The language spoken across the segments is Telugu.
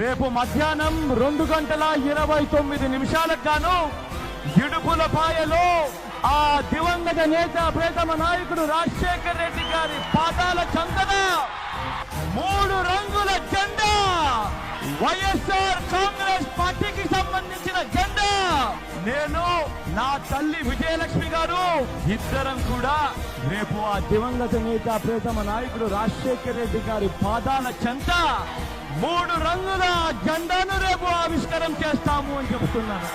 రేపు మధ్యాహ్నం రెండు గంటల ఇరవై తొమ్మిది నిమిషాలకు గాను ఇడుపుల పాయలో ఆ దివంగత నేత ప్రేతమ నాయకుడు రాజశేఖర్ రెడ్డి గారి పాదాల చందన. మూడు రంగుల జెండా. వైఎస్ఆర్ కాంగ్రెస్ నేను నా తల్లి విజయలక్ష్మి గారు. ఇద్దరం కూడా రేపు ఆ దివంగత నేత ప్రేతమ నాయకుడు రాజశేఖర్ రెడ్డి గారి పాదాల చెంత మూడు రంగుల జెండాను రేపు ఆవిష్కరణ చేస్తాము అని చెబుతున్నాను.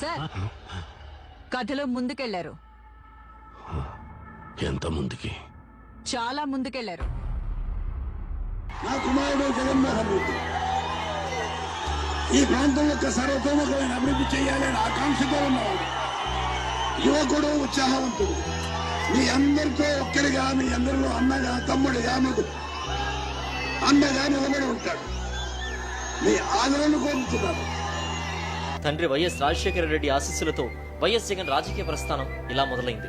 సార్ కథలో ముందుకెళ్ళారు. ఎంత ముందుకి? చాలా ముందుకెళ్ళారు. నా కుమారుడు జగన్మోహన్ రెడ్డి ఈ ప్రాంతం యొక్క సర్వతోముఖమైన అభివృద్ధి చేయాలని ఆకాంక్షతో ఉన్నవాడు. యువకుడు ఉత్సాహవంతుడు. మీ అందరితో ఒక్కరిగా మీ అందరిలో అన్నగా తమ్ముడిగా మీకు అన్నగా నిలబడి ఉంటాడు. మీ ఆదరణ కోరుతున్నాడు తండ్రి వైఎస్ రాజశేఖర రెడ్డి ఆశీస్సులతో వైఎస్ జగన్ రాజకీయ ప్రస్థానం ఇలా మొదలైంది.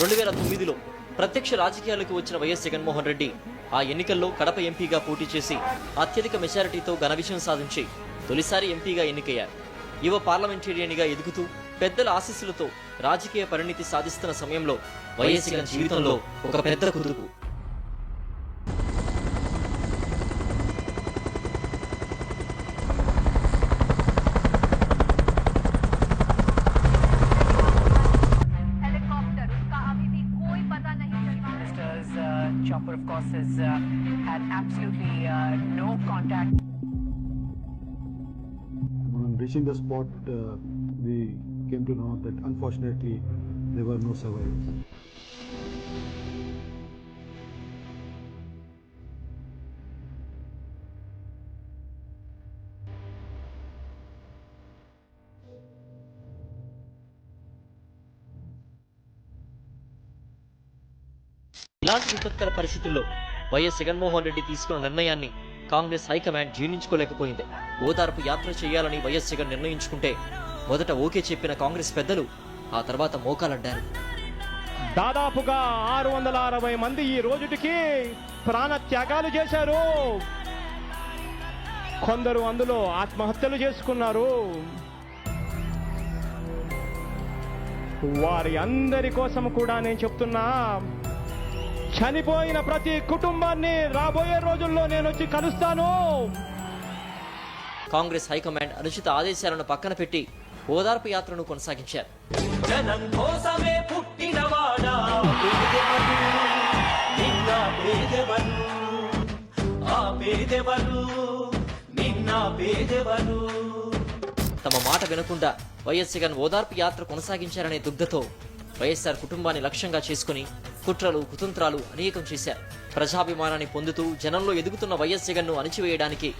రెండు వేల తొమ్మిదిలో ప్రత్యక్ష రాజకీయాలకు వచ్చిన వైఎస్ జగన్మోహన్ రెడ్డి ఆ ఎన్నికల్లో కడప ఎంపీగా పోటీ చేసి అత్యధిక మెజారిటీతో ఘన విజయం సాధించి తొలిసారి ఎంపీగా ఎన్నికయ్యారు. యువ పార్లమెంటేరియన్గా ఎదుగుతూ పెద్దల ఆశీస్సులతో రాజకీయ పరిణితి సాధిస్తున్న సమయంలో వైఎస్ జీవితంలో ఒక పెద్ద కుదుపు has uh, had absolutely uh, no contact. On reaching the spot, uh, we came to know that unfortunately there were no survivors. ఇలాంటి విపత్కర పరిస్థితుల్లో వైఎస్ జగన్మోహన్ రెడ్డి తీసుకున్న నిర్ణయాన్ని కాంగ్రెస్ హైకమాండ్ జీర్ణించుకోలేకపోయింది. ఓదార్పు యాత్ర చేయాలని వైఎస్ జగన్ నిర్ణయించుకుంటే మొదట ఓకే చెప్పిన కాంగ్రెస్ పెద్దలు ఆ తర్వాత మోకాలడ్డారు. దాదాపుగా ఆరు వందల అరవై మంది ఈ రోజుటికి ప్రాణ త్యాగాలు చేశారు. కొందరు అందులో ఆత్మహత్యలు చేసుకున్నారు. వారి అందరి కోసం కూడా నేను చెప్తున్నా చనిపోయిన ప్రతి కుటుంబాన్ని రాబోయే రోజుల్లో నేను వచ్చి కలుస్తాను. కాంగ్రెస్ హైకమాండ్ అనుచిత ఆదేశాలను పక్కన పెట్టి ఓదార్పు యాత్రను కొనసాగించారు. జనం కోసమే పుట్టినవాడా తమ మాట వినకుండా వైఎస్ జగన్ ఓదార్పు యాత్ర కొనసాగించారనే దుగ్ధతో వైఎస్ఆర్ కుటుంబాన్ని లక్ష్యంగా చేసుకుని కుట్రలు కుతంత్రాలు అనేకం చేశారు. ప్రజాభిమానాన్ని పొందుతూ జనంలో ఎదుగుతున్న వైఎస్ జగన్ను అణిచివేయడానికి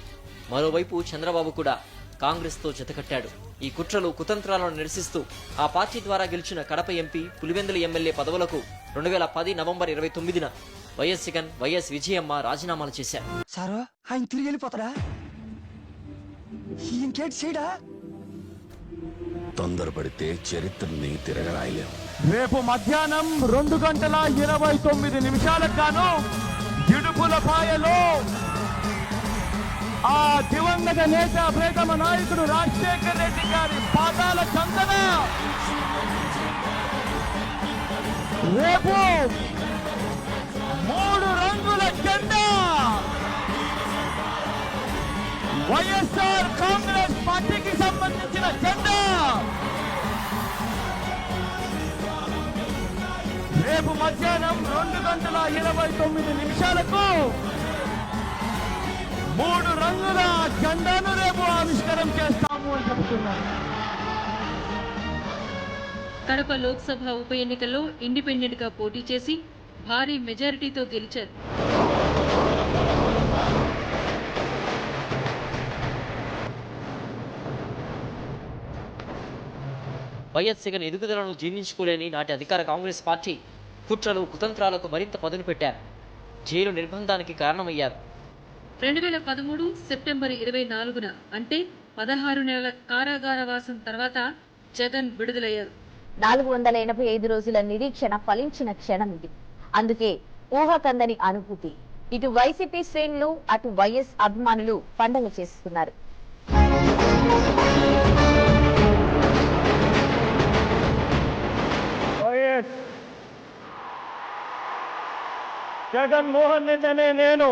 మరోవైపు చంద్రబాబు కూడా కాంగ్రెస్తో జతకట్టాడు. ఈ కుట్రలు కుతంత్రాలను నిరసిస్తూ ఆ పార్టీ ద్వారా గెలిచిన కడప ఎంపీ పులివెందుల ఎమ్మెల్యే పదవులకు రెండు వేల పది నవంబర్ ఇరవై తొమ్మిదిన వైఎస్ జగన్ వైఎస్ విజయమ్మ రాజీనామాలు చేశారు. సారు ఆయన తిరిగి వెళ్ళిపోతాడా? చేయడా? తొందరపడితే చరిత్రని తిరగరాయలేం. రేపు మధ్యాహ్నం రెండు గంటల ఇరవై తొమ్మిది నిమిషాలకు గాను ఇడుపుల పాయలో ఆ దివంగత నేత ప్రేతమ నాయకుడు రాజశేఖర్ రెడ్డి గారి పాదాల చందన. రేపు మూడు రంగుల జెండా. వైఎస్ రేపు మధ్యాహ్నం రెండు గంటల ఇరవై తొమ్మిది నిమిషాలకు మూడు రంగుల జెండాను రేపు ఆవిష్కరణ చేస్తాము అని చెబుతున్నాను కడప లోక్సభ ఉప ఎన్నికల్లో ఇండిపెండెంట్గా పోటీ చేసి భారీ మెజారిటీతో గెలిచారు. వైఎస్ జగన్ ఎదుగుదలను జీర్ణించుకోలేని నాటి అధికార కాంగ్రెస్ పార్టీ కుట్రలు కుతంత్రాలకు మరింత పదును పెట్టారు. జైలు నిర్బంధానికి కారణమయ్యారు. రెండు వేల పదమూడు సెప్టెంబర్ ఇరవై నాలుగున అంటే పదహారు నెలల కారాగారవాసం తర్వాత జగన్ విడుదలయ్యారు. నాలుగు వందల ఎనభై ఐదు రోజుల నిరీక్షణ ఫలించిన క్షణం ఇది. అందుకే ఊహకందని అనుభూతి. ఇటు వైసీపీ శ్రేణులు అటు వైఎస్ అభిమానులు పండగ చేస్తున్నారు. జగన్మోహన్ రెడ్డి అనే నేను